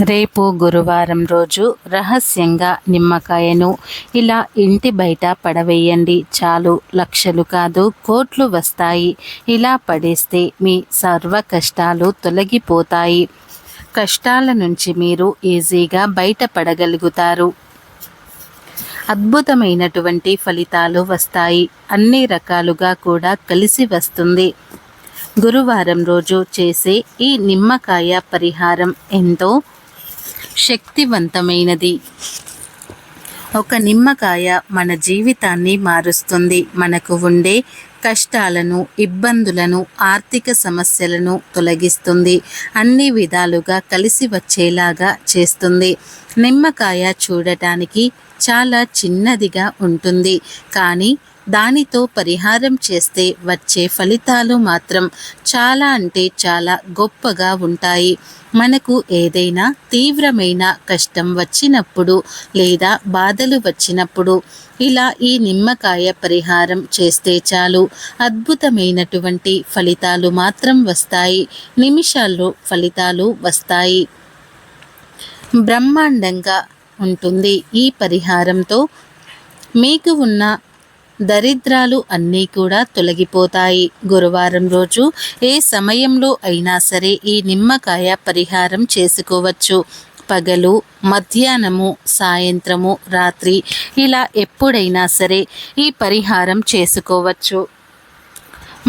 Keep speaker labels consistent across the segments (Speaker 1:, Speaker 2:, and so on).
Speaker 1: రేపు గురువారం రోజు రహస్యంగా నిమ్మకాయను ఇలా ఇంటి బయట పడవేయండి. చాలు లక్షలు కాదు కోట్లు వస్తాయి. ఇలా పడేస్తే మీ సర్వ కష్టాలు తొలగిపోతాయి. కష్టాల నుంచి మీరు ఈజీగా బయటపడగలుగుతారు అద్భుతమైనటువంటి ఫలితాలు వస్తాయి. అన్ని రకాలుగా కూడా కలిసి వస్తుంది. గురువారం రోజు చేసే ఈ నిమ్మకాయ పరిహారం ఎంతో శక్తివంతమైనది. ఒక నిమ్మకాయ మన జీవితాన్ని మారుస్తుంది. మనకు ఉండే కష్టాలను ఇబ్బందులను ఆర్థిక సమస్యలను తొలగిస్తుంది. అన్ని విధాలుగా కలిసి వచ్చేలాగా చేస్తుంది. నిమ్మకాయ చూడటానికి చాలా చిన్నదిగా ఉంటుంది. కానీ దానితో పరిహారం చేస్తే వచ్చే ఫలితాలు మాత్రం చాలా అంటే చాలా గొప్పగా ఉంటాయి. మనకు ఏదైనా తీవ్రమైన కష్టం వచ్చినప్పుడు లేదా బాధలు వచ్చినప్పుడు ఇలా ఈ నిమ్మకాయ పరిహారం చేస్తే చాలు. అద్భుతమైనటువంటి ఫలితాలు మాత్రం వస్తాయి. నిమిషాల్లో ఫలితాలు వస్తాయి. బ్రహ్మాండంగా ఉంటుంది ఈ పరిహారంతో. మీకు ఉన్న దరిద్రాలు అన్నీ కూడా తొలగిపోతాయి. గురువారం రోజు ఏ సమయంలో అయినా సరే ఈ నిమ్మకాయ పరిహారం చేసుకోవచ్చు. పగలు మధ్యాహ్నము సాయంత్రము రాత్రి ఇలా ఎప్పుడైనా సరే ఈ పరిహారం చేసుకోవచ్చు.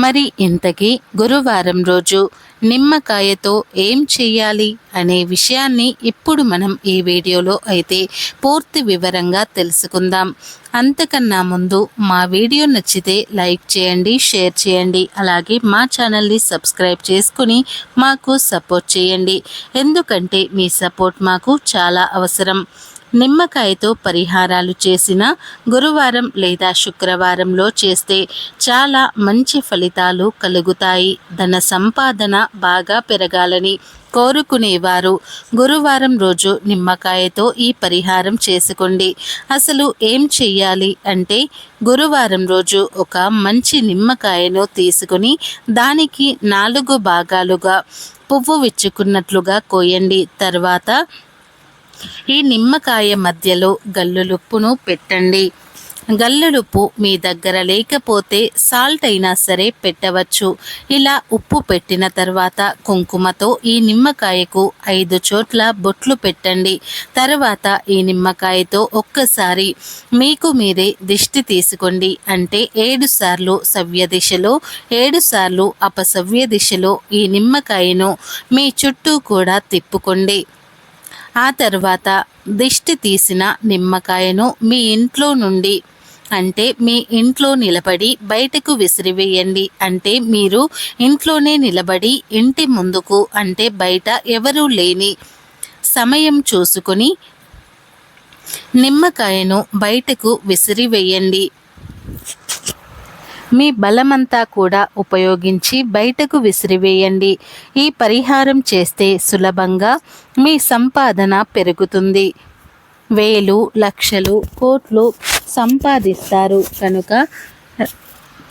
Speaker 1: మరి ఇంతకీ గురువారం రోజు నిమ్మకాయతో ఏం చేయాలి అనే విషయాన్ని ఇప్పుడు మనం ఈ వీడియోలో అయితే పూర్తి వివరంగా తెలుసుకుందాం. అంతకన్నా ముందు మా వీడియో నచ్చితే లైక్ చేయండి షేర్ చేయండి అలాగే మా ఛానల్ని సబ్స్క్రైబ్ చేసుకుని మాకు సపోర్ట్ చేయండి. ఎందుకంటే మీ సపోర్ట్ మాకు చాలా అవసరం. నిమ్మకాయతో పరిహారాలు చేసిన గురువారం లేదా శుక్రవారంలో చేస్తే చాలా మంచి ఫలితాలు కలుగుతాయి. ధన సంపాదన బాగా పెరగాలని కోరుకునేవారు. గురువారం రోజు నిమ్మకాయతో ఈ పరిహారం చేసుకోండి. అసలు ఏం చెయ్యాలి అంటే గురువారం రోజు ఒక మంచి నిమ్మకాయను తీసుకుని దానికి నాలుగు భాగాలుగా పువ్వు విచ్చుకున్నట్లుగా కోయండి. తర్వాత ఈ నిమ్మకాయ మధ్యలో గల్లులుప్పును పెట్టండి. గల్లులుప్పు మీ దగ్గర లేకపోతే సాల్ట్ అయినా సరే పెట్టవచ్చు. ఇలా ఉప్పు పెట్టిన తర్వాత కుంకుమతో ఈ నిమ్మకాయకు ఐదు చోట్ల బొట్లు పెట్టండి. తర్వాత ఈ నిమ్మకాయతో ఒక్కసారి మీకు మీరే దిష్టి తీసుకోండి. అంటే ఏడు సార్లు సవ్య దిశలో ఏడు సార్లు అపసవ్య దిశలో ఈ నిమ్మకాయను మీ చుట్టూ కూడా తిప్పుకోండి. ఆ తర్వాత దిష్టి తీసిన నిమ్మకాయను మీ ఇంట్లో నుండి అంటే మీ ఇంట్లో నిలబడి బయటకు విసిరివేయండి. అంటే మీరు ఇంట్లోనే నిలబడి ఇంటి ముందుకు అంటే బయట ఎవరూ లేని సమయం చూసుకొని నిమ్మకాయను బయటకు విసిరివేయండి. మీ బలమంతా కూడా ఉపయోగించి బయటకు విసిరివేయండి. ఈ పరిహారం చేస్తే సులభంగా మీ సంపాదన పెరుగుతుంది. వేలు లక్షలు కోట్లు సంపాదిస్తారు. కనుక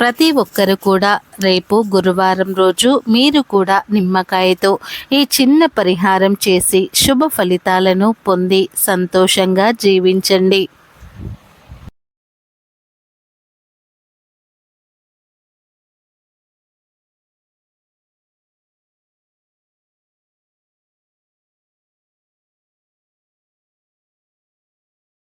Speaker 1: ప్రతి ఒక్కరు కూడా రేపు గురువారం రోజు మీరు కూడా నిమ్మకాయతో ఈ చిన్న పరిహారం చేసి శుభ ఫలితాలను పొంది సంతోషంగా జీవించండి.